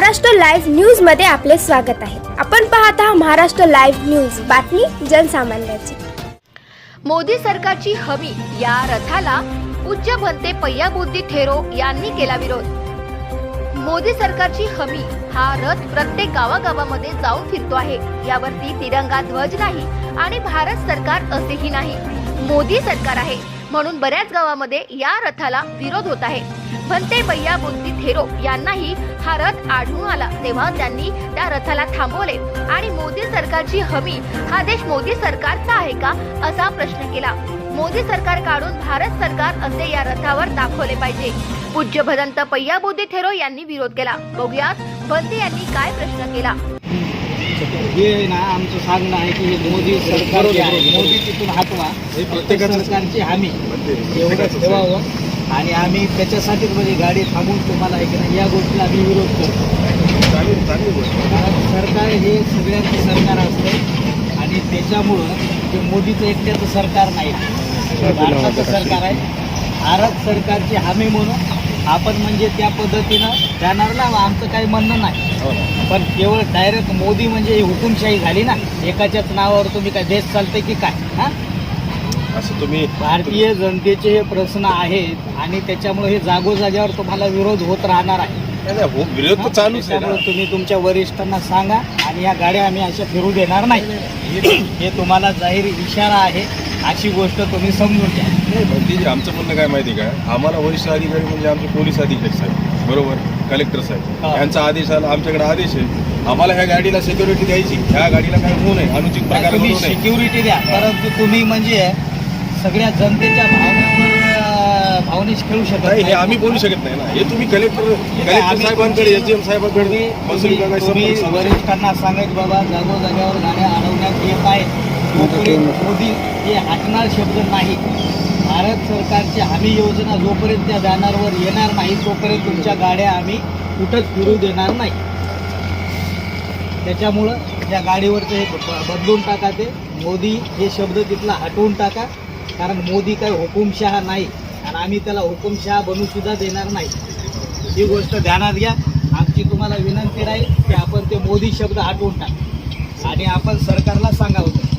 Maharashtra live न्यूजमध्ये आपले स्वागत आहे. आपण पाहत आहात महाराष्ट्र लाईव्ह न्यूज. बातमी जनसामान्याची. मोदी सरकारची हमी या रथाला पूज्य भंते पय्याबुद्धी ठेरो यांनी केला विरोध. मोदी सरकारची हमी हा रथ प्रत्येक गावागावामध्ये जाऊन फिरतो आहे. यावरती तिरंगा ध्वज नाही आणि भारत सरकार असेही नाही. मोदी सरकार आहे. म्हणून बऱ्याच गावामध्ये या रथाला विरोध होत आहे. भंते बय्या बुद्धी थेरो यांनाही हा रथ आढळून आला तेव्हा त्यांनी त्या रथाला थांबवले. आणि मोदी सरकारची हमी हा देश मोदी सरकारचा आहे का असा प्रश्न केला. मोदी सरकार काढून भारत सरकार असे या रथावर दाखवले पाहिजे. पूज्य भदंत पय्या बुद्धी थेरो यांनी विरोध केला. बघूयात भंते यांनी काय प्रश्न केला. हे ना आमचं सांगणं आहे की हे मोदी सरकार जे आहे मोदी तिथून हटवा. हे प्रत्येक सरकारची हमी. एवढं ठेवावं. आणि आम्ही त्याच्यासाठीच म्हणजे गाडी थांबून तुम्हाला आहे की नाही या गोष्टीला आम्ही विरोध करतो. कारण सरकार हे सगळ्यांचं सरकार असतं. आणि त्याच्यामुळं ते मोदीचं एकट्याचं सरकार नाही. भारताचं सरकार आहे. भारत सरकारची हमी म्हणून आपण म्हणजे त्या पद्धतीनं जाणार ना आमचं काही म्हणणं नाही. पण केवळ डायरेक्ट मोदी म्हणजे ही हुकुमशाही झाली ना एकाच्याच नावावर तुम्ही काय देश चालते की काय? हा? असं तुम्ही भारतीय जनतेचे हे प्रश्न आहेत आणि त्याच्यामुळे हे जागोजाग्यावर तुम्हाला विरोध होत राहणार आहे. हो, विरोध तर चालूच आहे तुम्ही तुमच्या वरिष्ठांना सांगा आणि या गाड्या आम्ही अशा फिरू देणार नाही. हे तुम्हाला जाहीर इशारा आहे. अशी गोष्ट तुम्ही समजून घ्या. नाही भंतीजी आमचं म्हणणं काय माहिती का? आम्हाला वरिष्ठ अधिकारी म्हणजे आमचे पोलीस अधिकारी साहेब बरोबर? कलेक्टर साहेब. हा. यांचा आदेश आला आमच्याकडे आदेश आहे. आम्हाला ह्या गाडीला सिक्युरिटी द्यायची. ह्या गाडीला काय होऊ नये अनुचित प्रकार तुम्ही होऊ नये सिक्युरिटी द्या. परंतु तुम्ही म्हणजे सगळ्या जनतेच्या भावनेवर अं, भावनेशी खेळू शकत नाही हे आम्ही बोलू शकत नाही ना. हे तुम्ही कलेक्टर कलेक्टर आम्ही साहेबांकडे एस डी एम साहेबांकडे तुम्ही तुम्ही. वरिष्ठांना सांगायचं बाबा जागोजाग्यावर गाड्या अडवण्यात येत आहेत. मोदी हे हटणार शब्द नाही. भारत सरकारची हमी योजना जोपर्यंत त्या बॅनरवर येणार नाही तोपर्यंत तुमच्या गाड्या आम्ही कुठंच फिरू देणार नाही. त्याच्यामुळं या गाडीवरचं हे बदलून टाका ते. मोदी हे शब्द तिथला हटवून टाका. कारण मोदी काही हुकुमशहा नाही. आणि आम्ही त्याला हुकुमशहा बनूसुद्धा देणार नाही. ही गोष्ट ध्यानात घ्या. आमची तुम्हाला विनंती राहील की आपण ते मोदी शब्द हटवून टाका. आणि आपण सरकारला सांगावं.